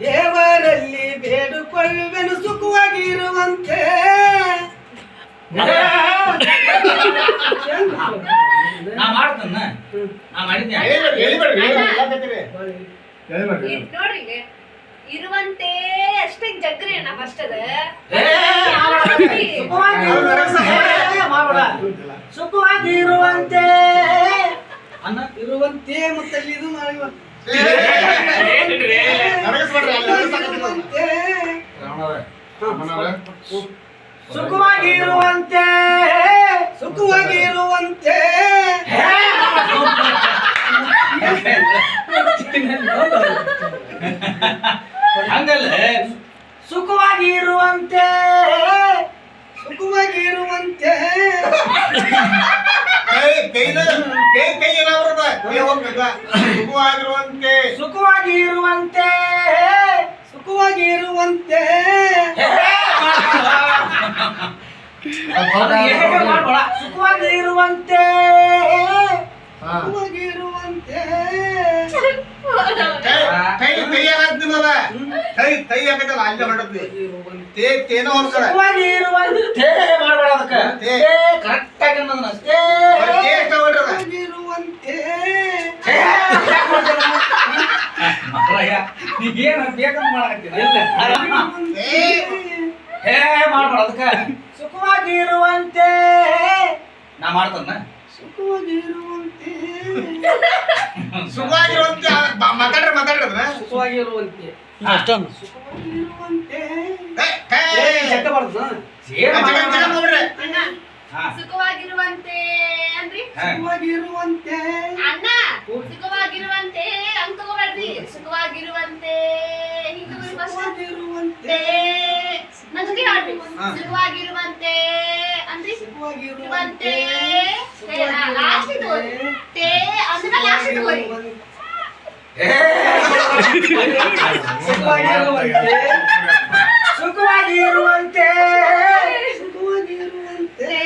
ದೇವರಲ್ಲಿ ಬೇಡಿಕೊಳ್ಳುವೆನು ಸುಖವಾಗಿರುವಂತೆ. ನಾ ಮಾಡ್ತೇನ. ನಾ ಮಾಡಿದ್ದೆ ನೋಡ್ರಿ ಇಲ್ಲಿ. ಇರುವಂತೆ ಅಷ್ಟೇ ಜಗ್ರಿ ಅಣ್ಣ ಫಸ್ಟ್ ಅದ. ಸುಖವಾಗಿ ಇರುವಂತೆ ಅನ್ನ ಇರುವಂತೆ ಮತ್ತಲ್ಲಿ ಇದು ಮಾಡಿ ಏ, ನರಗಿಸ್ಬೇಡ್ರಿ, ಅಲ್ಲಿ ನರಗಿಸಾಕತ್ತೀನಿ. ಇರುವಂತೆ ರಮಣವ್ರೆ, ರಮಣವ್ರೆ. ಸುಖವಾಗಿ ಇರುವಂತೆ ಸುಖವಾಗಿ ಇರುವಂತೆ ಹಂಗಲ್ಲ ಸುಖವಾಗಿ ಇರುವಂತೆ ಸುಖವಾಗಿ ಇರುವಂತೆ ಕೈ ಕೈನ ಕೈ ಕೈ ಏನಾಗ್ರದ ಕೈ ಹೋಗ್ಬೇಕ ಸುಖವಾಗಿರುವಂತೆ. ಸುಖವಾಗಿ ಇರುವಂತೆ ಸುಖವಾಗಿ ಇರುವಂತೆ ಸುಖವಾಗಿ ಇರುವಂತೆ. ಸುಖವಾಗಿ ಇರುವಂತೆ ಕೈ ಕೈ ಕೈ ಆಗತ್ತಿಲ್ಲ ಕೈ ಕೈ ಆಗತ್ತಲ್ಲ ಅಲ್ಲಿ ಹೊರಡತ್ತಿ ತೇ ತೇನ ಸುಖವಾಗಿ ಇರುವಂತೆ ಮಾಡ್ಬೇಡ ಅದಕ್ಕ. ತೇ. ಕರೆಕ್ಟ್ ಆಗಿ ಅನ್ನೋದನ್ನ ಅಷ್ಟೇ ತೇ. ಎಷ್ಟ ಹೊರಡ್ರದ ಇರುವಂತೆ ಮಾರಾಯ, ನೀ ಏನ್ ಬೇಕಂತ ಇಲ್ಲ ಹೇ ಮಾಡ್ಬೇಡ ಅದಕ್ಕ. ಸುಖವಾಗಿ ಇರುವಂತೆ ನಾ ಮಾಡ್ತಾನ. ಸುಖವಾಗಿ ಇರುವಂತೆ ಸುಖವಾಗಿರುವಂತೆ ಬ- ಮಾತಾಡ್ರಿ ಮಾತಾಡ್ರಿ ಅಷ್ಟೊಂದು ಬರ್ತದ ಏನ್. ಸುಖವಾಗಿರುವಂತೆ ಅಂದ್ರಿ? ಹಾ. ಸುಖವಾಗಿ ಇರುವಂತೆ ಅಣ್ಣ ಸುಖವಾಗಿರುವಂತೆ ಹಂಗ್ ತಗೋಬೇಡ್ರಿ ಸುಖವಾಗಿರುವಂತೆ ಹಿಂಗ್ ತಗೋರಿ first. ಸುಖವಾಗಿ ಇರುವಂತೆ ತೇ ನನ್ ಜೊತೆ ಹಾಡ್ರಿ ಹಾ. ಸುಖವಾಗಿರುವಂತೆ ಅಂದ್ರಿ ಸುಖವಾಗಿ ಇರುವಂತೆ ಇರುವಂತೆ ಲಾಸ್ಟ್ ತಗೋರಿ ತೇ ಅಂದ್ರೆ ಲಾಸ್ಟ್ ತಗೋರಿ ಏ, ಸುಖವಾಗಿ ಇರುವಂತೆ ಸುಖವಾಗಿ ಇರುವಂತೆ ಸುಖವಾಗಿ ಇರುವಂತೆ ತೇ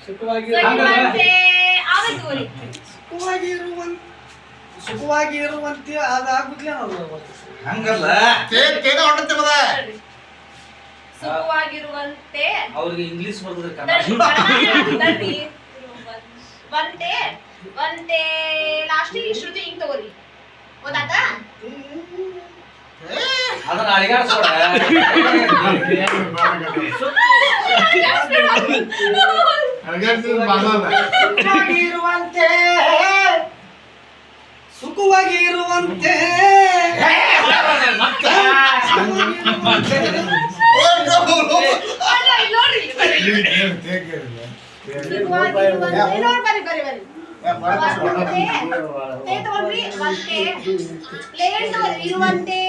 ಸುಖವಾಗಿ ಸುಖವಾಗಿರುವಂತೆ ಆಮೇಲೆ ತಗೋರಿ ಸುಖವಾಗಿ ಇರುವಂತೆ ಅದು ಇರುವಂತೆ ಅದಾಗುದಿಲ್ಲ ನಾವು ಹಂಗಲ್ಲ ಹೊರಡತ್ತಿಲ್ಲ ಸುಖವಾಗಿರುವಂತೆ ಅವ್ರಿಗೆ ಇಂಗ್ಲಿಷ್ ಬರ್ತದೆ ಒಂಟೆ ಲಾಸ್ಟ್ ಶ್ರುತಿ ಹಿಂಗ್ ತಗೋರಿ. ಗೊತ್ತಾತ ಅದನ್ನ ಇರುವಂತೆ ಸುಖವಾಗಿ ಇರುವಂತೆ. ಇರುವಂತೆ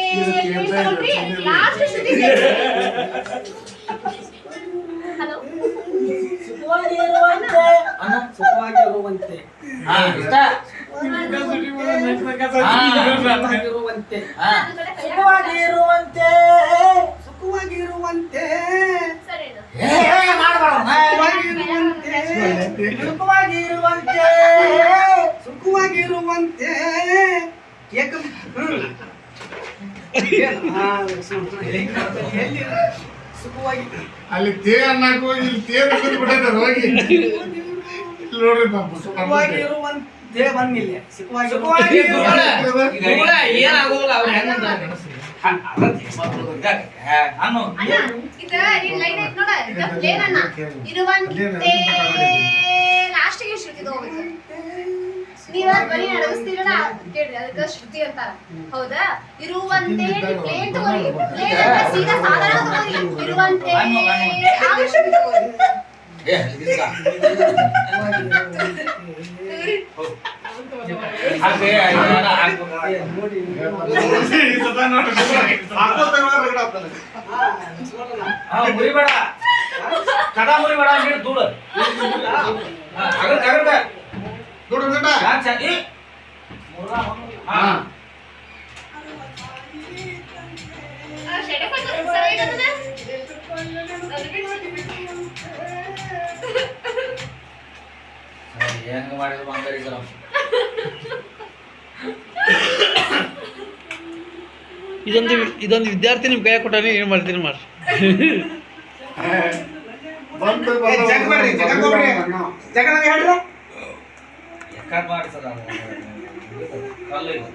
ಹಾ, ಇಷ್ಟ ಸುಖವಾಗಿ ಇರುವಂತೆ. ಹಾ. ಸುಖವಾಗಿ ಇರುವಂತೆ ಸುಖವಾಗಿ ಇರುವಂತೆ ಸರಿ ಏ, ಮಾಡ್ಬೇಡ ಅವ್ನ. ಸುಖವಾಗಿ ಇರುವಂತೆ ಸುಖವಾಗಿ ಇರುವಂತೆ ಸುಖವಾಗಿ ಇರುವಂತೆ ಏಕ ಹ್ಮ್. ಏನು? ಆ, ಸುಖವಾಗಿ ಅಲ್ಲಿ ತೇ ಅನ್ನಕ್ ಹೋಗಿ ಇಲ್ಲಿ ತೇ ಅದು ಹೋಗಿ ಇಲ್ಲಿ ನೋಡ್ರಿ ಪಾಪ ಸುಖವಾಗಿ ಬಂದಿಲ್ಲ ಸುಖವಾಗಿ ಏನಾಗೋದಿಲ್ಲ ಅವ್ರು ಲಾಸ್ಟಿಗೆ ಶ್ರುತಿ ತಗೋಬೇಕು. ನೀವ ಬರೀ ಅದಕ್ಕ ಶ್ರುತಿ ಅಂತಾರ. ಹೌದಾ? ಇರುವಂತೆ ಪ್ಲೇನ್ ತಗೋರಿ. ಪ್ಲೇನ್ ಅಂದ್ರೆ ಸೀದಾ ಸಾಧಾರಣ ತಗೋರಿ. ಇರುವಂತೆ ಆಮೇಲೆ ಶ್ರುತಿ ತಗೋರಿ ಏ, ಇದಿಲ್ಲ. ಹಾಗೆ ಇದನ್ನ ಹಾಕ್ಬೇಕು. ನೋಡಿ ಹಾ, ಮುರಿಬೇಡ ಕಡ ಮುರಿಬೇಡ ನೀರು ಧೂಳು ಹಾ, ಅಗರ್ಕ, ಅಗರ್ಕ. ನೋಡ್ರಿ ನೋಡ ಯಾಕ್ ಚಾ- ಈ? ಹಾ. ಆ, ಶೆಡೆ ಬಂತು, ಸರಿ ಇದನ್ನ? ಹೆಂಗ್ ಮಾಡಿದ್ರು ಬಂಗಾರಿ ಇದೊಂದು ಇದೊಂದು ವಿದ್ಯಾರ್ಥಿ ನಿಮ್ಗೆ ಕೈ ಕೊಟ್ಟಾನೆ ಏನು ಮಾಡ್ತೀನಿ ಮಾಡ್ರಿ ಬಂದು ಏ, ಜಗ್ ಮಾಡ್ರಿ ಜಗ ಹೋಗ್ರಿ ಜಗ ನಂಗೆ ಹೇಳ್ರಿ ಕಟ್ ಮಾಡ್ಸದ ಕಲ್ಲು ಇದು.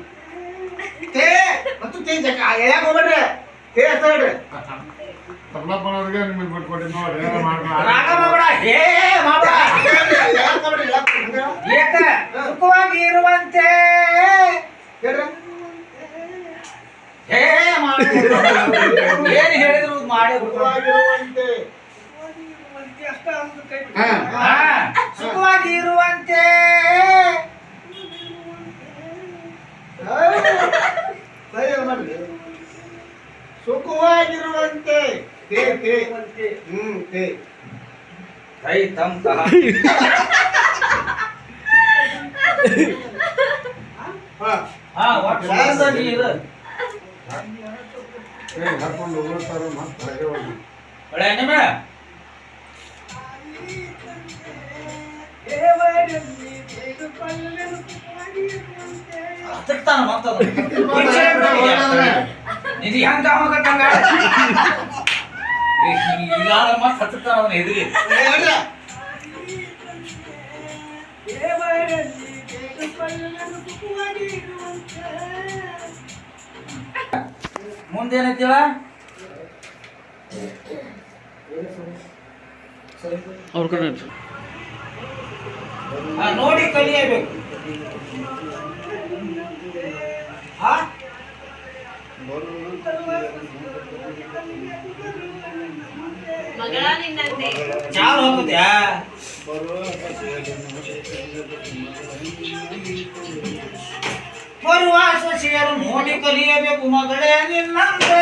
ತೇ ಮತ್ತು ತೇ ಜಗ ಯಾಕೆ ಹೋಗ್ಬೇಡ್ರಿ ತೇ ಅಂತ ಹೇಳ್ರಿ ತಪ್ಲಪ್ಪನವ್ರಿಗೆ ನಿಮಗೆ ಬಿಟ್ಕೊಡಿ ನೋಡಿ ಏನೋ ರಾಗ ಮಾಡ್ಬೇಡ, ಹೇ ಮಾಡ್ಬೇಡ. ಯಾಕೆ ಹೋಗ್ಬೇಡ್ರಿ ಯಾಕೆ ಏಕ ಸುಖವಾಗಿ ಇರುವಂತೆ ಹೇಳ್ರಿ ಹೇ ಮಾಡಿ ಏನ್ ಹೇಳಿದ್ರು ಮಾಡಿ ಸುಖವಾಗಿರುವಂತೆ ಹಾ ಹಾ, ಸುಖವಾಗಿ ಇರುವಂತೆ. ಸುಖವಾಗಿರುವಂತೆ. ತೇ ತೇ. ಹ್ಮ್ ತೇ. ಕೈ ತಮ್ ನೀರು ಹಾಕೊಂಡು ಹೋಗ್ತಾರೆ ಮತ್ತೆ ಹತ್ತಕ್ತಾನ ನಿಧಿ ಹೆಂಗ ಹೋಗತ್ತಂಗ ಇಲ್ಲ ಮತ್ತೆ ಹತ್ತಕ್ತಾನ ಅವನ ಎದುರಿ ಹೇಳ್ರಿ. ಮುಂದೇನೈತಿವ ಅವ್ರ ಕಡೆ ನೋಡಿ ಕಲಿಯಬೇಕು ಹಾ ಮಗಳ ನಿನ್ನಂತೆ ಚಾಲು ಹೋಗುತ್ಯಾ ಬರುವ ಸೊಸೆಯರು ನೋಡಿ ಕಲಿಯಬೇಕು ಮಗಳೇ ನಿನ್ನಂತೆ